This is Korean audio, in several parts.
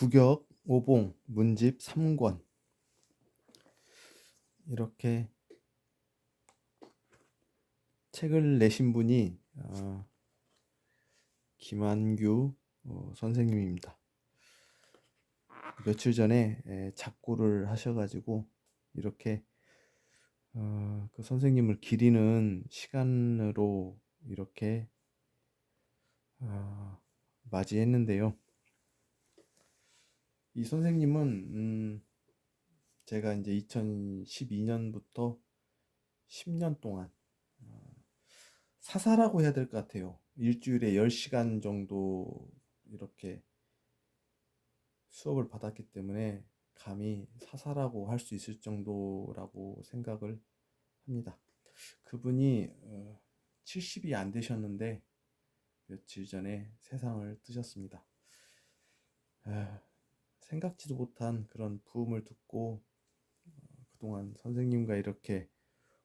구격, 오봉, 문집 3권 이렇게 책을 내신 분이 어, 김한규 어, 선생님입니다. 며칠 전에 에, 작고를 하셔가지고 이렇게 어, 그 선생님을 기리는 시간으로 이렇게 어, 맞이했는데요. 이 선생님은 음, 제가 이제 2012년부터 10년 동안 어, 사사라고 해야 될 것 같아요. 일주일에 10시간 정도 이렇게 수업을 받았기 때문에 감히 사사라고 할 수 있을 정도라고 생각을 합니다. 그분이 어, 70이 안 되셨는데 며칠 전에 세상을 뜨셨습니다. 아, 생각지도 못한 그런 부음을 듣고 어, 그동안 선생님과 이렇게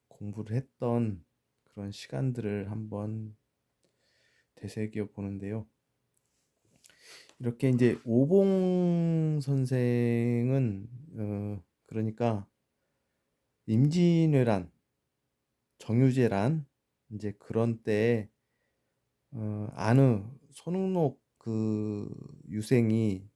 공부를 했던 그런 시간들을 한번 되새겨 보는데요. 이렇게 이제 오봉 선생은 어 그러니까 임진왜란, 정유재란 이제 그런 때에 어 안의 손흥록 그 유생이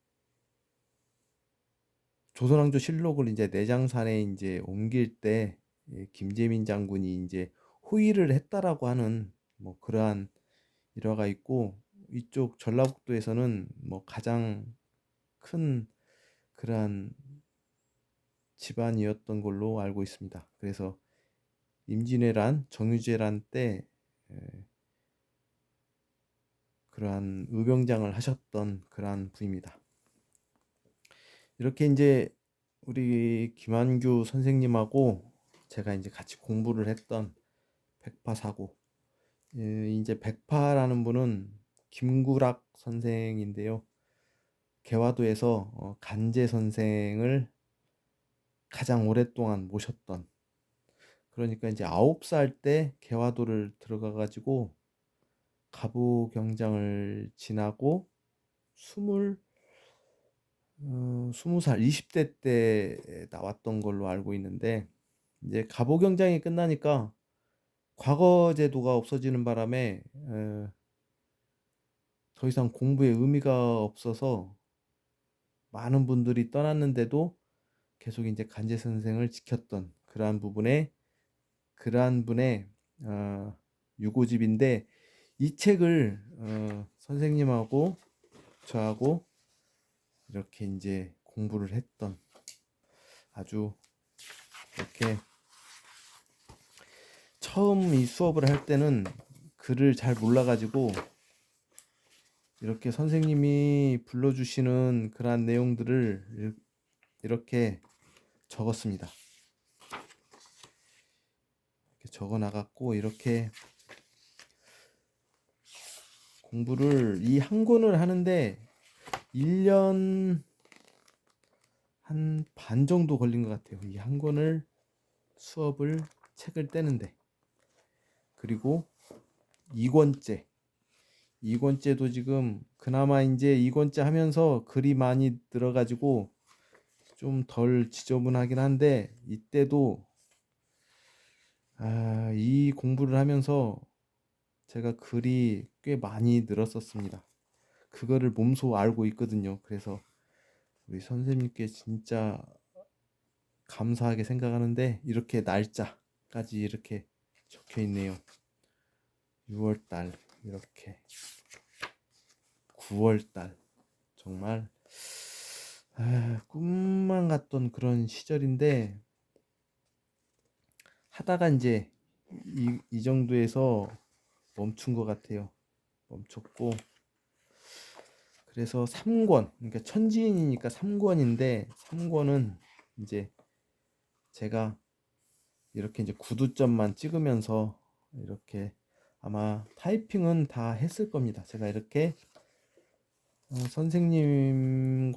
조선왕조 실록을 이제 내장산에 이제 옮길 때 예, 김재민 장군이 이제 호의를 했다라고 하는 뭐 그러한 일화가 있고 이쪽 전라북도에서는 뭐 가장 큰 그러한 집안이었던 걸로 알고 있습니다. 그래서 임진왜란, 정유재란 때 그러한 의병장을 하셨던 그러한 분입니다. 이렇게 이제 우리 김한규 선생님하고 제가 이제 같이 공부를 했던 백파 사고 예, 이제 백파라는 분은 김구락 선생인데요. 개화도에서 어, 간제 선생을 가장 오랫동안 모셨던 그러니까 이제 아홉 살 때 개화도를 들어가 가지고 가부 경장을 지나고 스물 어, 20살, 20대 때 나왔던 걸로 알고 있는데, 이제 가보경장이 끝나니까 과거 제도가 없어지는 바람에 에, 더 이상 공부에 의미가 없어서 많은 분들이 떠났는데도 계속 이제 간제 선생을 지켰던 그러한 부분에 그러한 분의 어, 유고집인데 이 책을 어, 선생님하고 저하고 이렇게 이제 공부를 했던 아주 이렇게 처음 이 수업을 할 때는 글을 잘 몰라가지고 이렇게 선생님이 불러주시는 그러한 내용들을 이렇게 적었습니다. 이렇게 적어 나갔고 이렇게 공부를 이 한 권을 하는데 1년 한 반 정도 걸린 것 같아요. 이 한 권을 수업을 책을 떼는데 그리고 2권째 2권째도 지금 그나마 이제 2권째 하면서 글이 많이 들어가지고 좀 덜 지저분하긴 한데 이때도 아, 이 공부를 하면서 제가 글이 꽤 많이 늘었었습니다. 그거를 몸소 알고 있거든요. 그래서 우리 선생님께 진짜 감사하게 생각하는데 이렇게 날짜까지 이렇게 적혀 있네요. 6월 달 이렇게 9월 달 정말 아, 꿈만 같던 그런 시절인데 하다가 이제 이, 이 정도에서 멈춘 것 같아요. 멈췄고 그래서 3권, 그러니까 천지인이니까 3권인데 3권은 이제 제가 이렇게 이제 구두점만 찍으면서 이렇게 아마 타이핑은 다 했을 겁니다. 제가 이렇게 어, 선생님과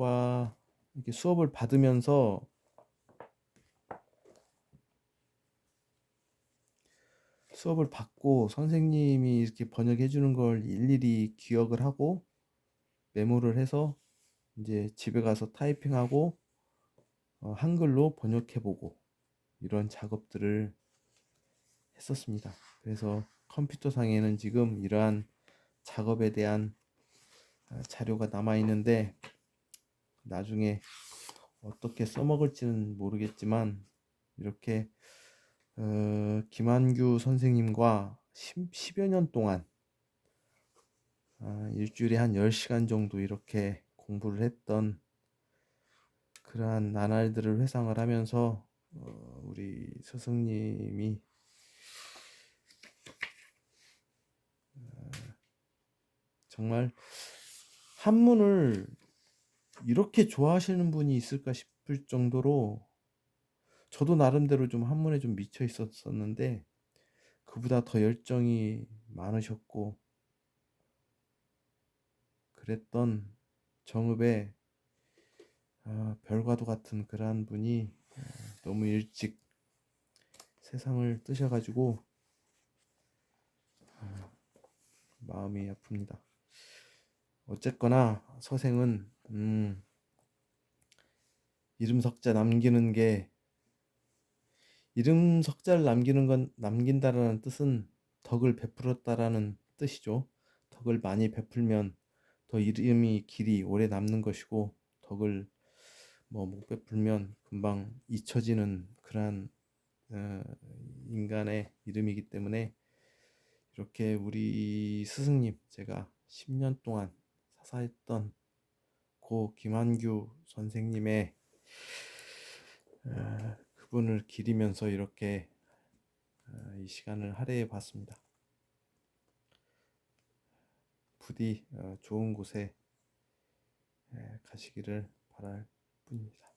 이렇게 수업을 받으면서 수업을 받고 선생님이 이렇게 번역해 주는 걸 일일이 기억을 하고 메모를 해서 이제 집에 가서 타이핑하고 어, 한글로 번역해보고 이런 작업들을 했었습니다. 그래서 컴퓨터 상에는 지금 이러한 작업에 대한 아, 자료가 남아 있는데 나중에 어떻게 써먹을지는 모르겠지만 이렇게 어, 김한규 선생님과 10, 여 년 동안 아, 일주일에 한 10시간 정도 이렇게 공부를 했던 그러한 나날들을 회상을 하면서 어, 우리 스승님이 어, 정말 한문을 이렇게 좋아하시는 분이 있을까 싶을 정도로 저도 나름대로 좀 한문에 좀 미쳐 있었었는데 그보다 더 열정이 많으셨고 그랬던 정읍의 아, 별과도 같은 그러한 분이 어, 너무 일찍 세상을 뜨셔가지고 아, 마음이 아픕니다. 어쨌거나 서생은 음, 이름 석자 남기는 게 이름 석자를 남기는 건 남긴다라는 뜻은 덕을 베풀었다라는 뜻이죠. 덕을 많이 베풀면 더 이름이 길이 오래 남는 것이고 덕을 뭐못 베풀면 금방 잊혀지는 그러한 어, 인간의 이름이기 때문에 이렇게 우리 스승님 제가 10년 동안 사사했던 고 김한규 선생님의 어, 그분을 기리면서 이렇게 어, 이 시간을 할애해 봤습니다. 부디 어, 좋은 곳에 에, 가시기를 바랄 뿐입니다.